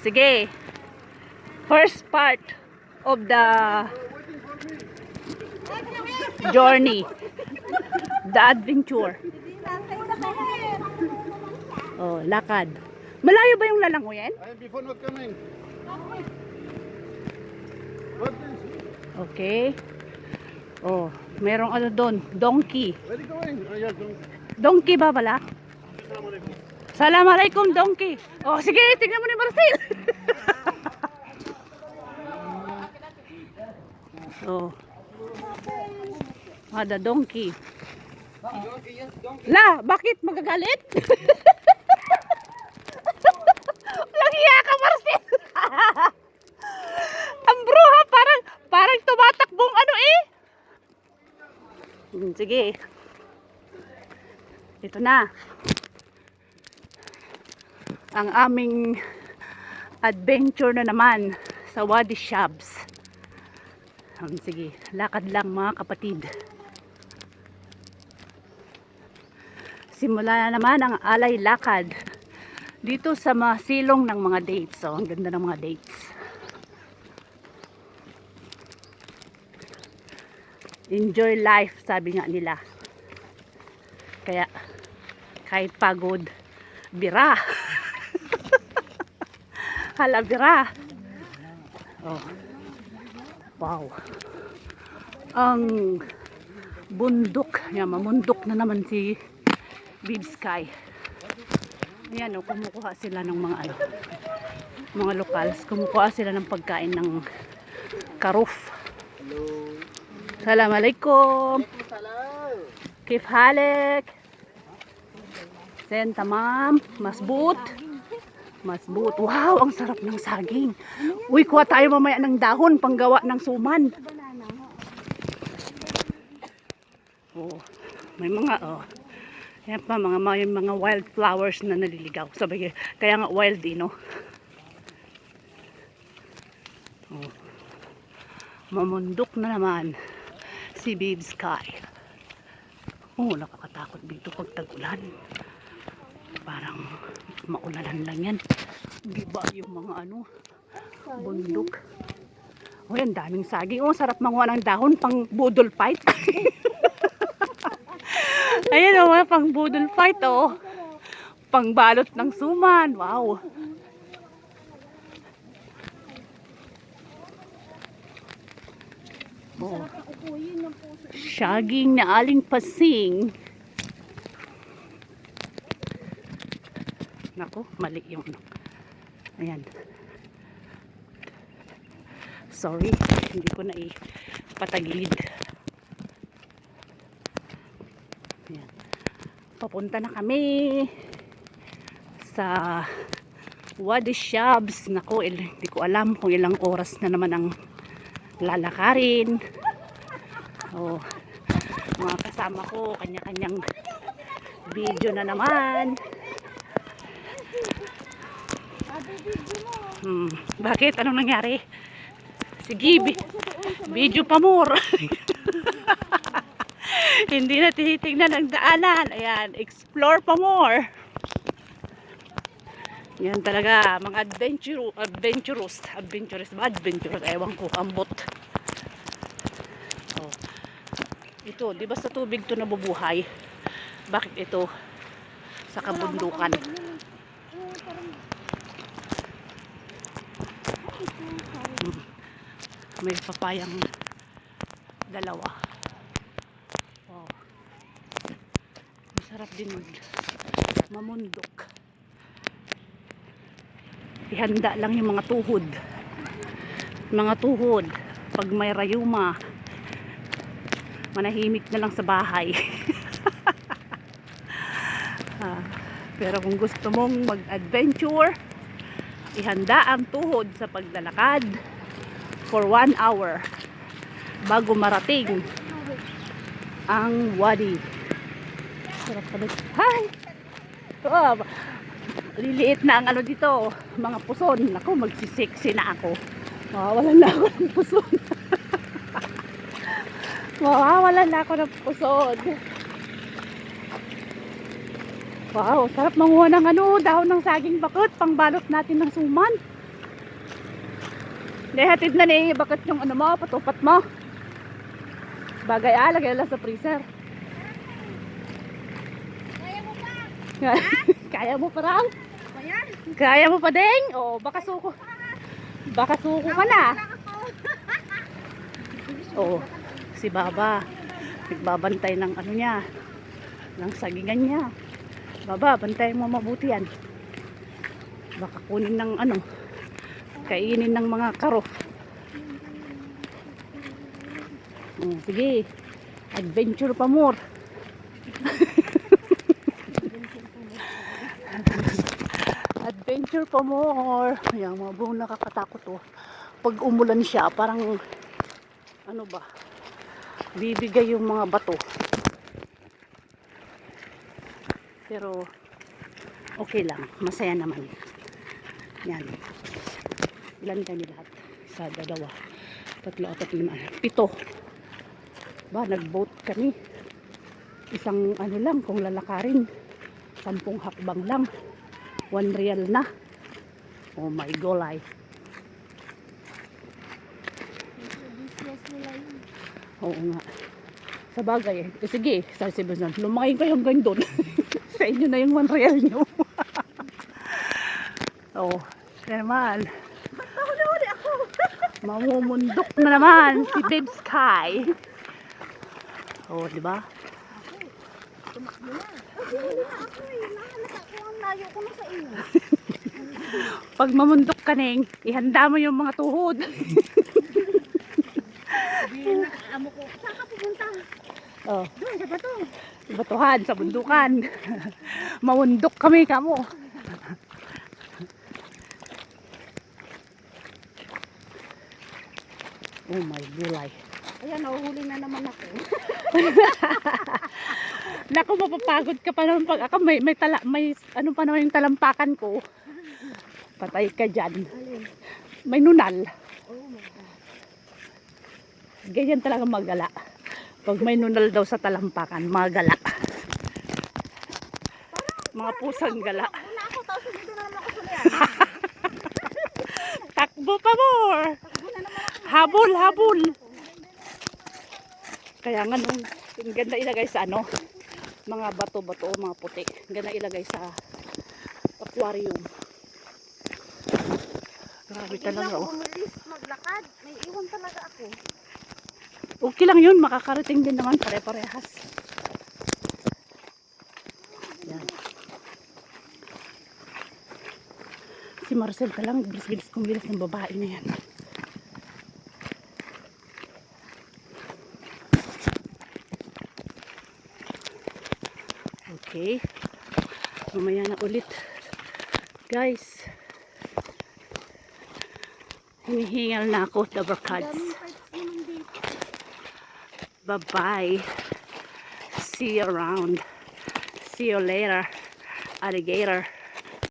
Sige. First part of the journey. The adventure. Oh, lakad. Malayo ba yung lalangoyan? I am before not coming. Okay. Oh, merong ano doon, donkey. Where are you going? Donkey ba pala? Assalamualaikum. Donkey. Oh, sige, tingnan mo ni Marcel. oh. Ada donkey. La, bakit magagalit? Walang hiya ka, Marcel. Ang bruha, parang, parang tumatakbong ano eh. Hmm, Sige. Ito na ang aming adventure na naman sa Wadi Shabs. Um, sige, lakad lang mga kapatid. Simula na naman ang alay lakad dito sa mga silong ng mga dates. So, ang ganda ng mga dates. Enjoy life, sabi nga nila. Kaya, kahit pagod, bira. Calavera. Oh. Wow. Ang bundok. Yan, mamundok na naman si Bib Sky. Ayan, oh, kumukuha sila ng mga ano, mga locals. Kumukuha sila ng pagkain ng karuf. Hello. Assalamualaikum. Kif halik. Sen tamam. Masbut. Masbut. Wow, ang sarap ng saging. Uy, kuha tayo mamaya ng dahon panggawa ng suman. Oh, may mga oh. Yan pa mga may mga wildflowers na naliligaw. Sabi kaya nga wild eh, no? Oh. Mamundok na naman si Babe Sky. Oh, nakakatakot dito pag tag-ulan. Parang maulanan lang yan. Di ba yung mga ano, bundok. Oh, yan, daming saging. Oh, sarap manguha ng dahon pang budol fight. Ayan oh, pang budol fight oh. Pang balot ng suman. Wow. Oh. Saging na aling pasing. Nako, mali yung ano. Ayan. Sorry, hindi ko na ipatagilid. Ayan. Papunta na kami sa Wadi Shabs. Nako, il- hindi ko alam kung ilang oras na naman ang lalakarin. Oh, mga kasama ko, kanya-kanyang video na naman. Hmm, bakit? Anong nangyari? Sige, bi- video pa more. Hindi na tinitingnan ang daanan. Ayan, explore pa more. Yan talaga, mga adventure, adventurous, adventurous ba? Adventurous, ewan ko, ambot. Oh. Ito, di ba sa tubig to nabubuhay? Bakit ito sa kabundukan? May papayang dalawa. Wow. Masarap din mag mamundok. Ihanda lang yung mga tuhod. Mga tuhod. Pag may rayuma, manahimik na lang sa bahay. Ah, pero kung gusto mong mag-adventure, ihanda ang tuhod sa paglalakad for one hour bago marating ang wadi. Sarap pa. Hi! Oh, liliit na ang ano dito, mga puson. Ako, magsisexy na ako. Mawawalan na ako ng puson. Mawawalan na ako ng puson. Wow, sarap manguha ng ano, dahon ng saging bakot, pangbalot natin ng suman. Hindi, hatid na ni bakit yung ano mo, patupat mo. Bagay ah, lagay lang sa freezer. Kaya mo pa. Kaya mo pa raw? Ayan. Kaya mo pa ding? O, baka suko. Baka suko ka na. Oo. Si Baba. Nagbabantay ng ano niya. Ng sagingan niya. Baba, bantayan mo mabuti yan. Baka kunin ng ano. Kainin ng mga karo. Oh, sige. Adventure pa more. Adventure pa more. Ayan, mga buong nakakatakot oh. Pag umulan siya, parang ano ba? Bibigay yung mga bato. Pero okay lang, masaya naman. Yan. Ilan kami lahat? Isa, dalawa, tatlo, apat, lima, pito. Ba, nag-boat kami. Isang ano lang, kung lalakarin. Sampung hakbang lang. One real na. Oh my golay. Nila yun. Oo nga. Sa bagay, eh, sige, sa si Buzan, lumaking kayo hanggang doon. sa inyo na yung one real nyo. Oo. oh, naman. Mamumundok na naman si Babe Sky. Oh, di ba? Pag mamundok ka ning, ihanda mo yung mga tuhod. Amo ko. Saan ka pupunta? oh, Doon sa bato. batuhan sa bundukan. Mamundok kami kamo. Oh my gulay. Ayan, nahuhuli na naman ako. Naku, mapapagod ka pa naman pag ako may, may, tala, may ano pa naman yung talampakan ko. Patay ka dyan. May nunal. Oh. Ganyan talaga magala. Pag may nunal daw sa talampakan, magala. Mga pusang gala. Takbo pa more. Takbo na naman ako. Habol, habol. Kaya nga nung yung ganda ilagay sa ano, mga bato-bato, mga puti. Ganda ilagay sa aquarium. Grabe talaga oh. umilis maglakad. May iwan talaga ako. Okay lang yun, makakarating din naman pare-parehas. Yan. Si Marcel ka lang, bilis-bilis kumilos ng babae na yan. Okay. Mamaya na ulit. Guys. Hinihingal na ako, parts naman dito. Bye-bye. See you around. See you later, alligator.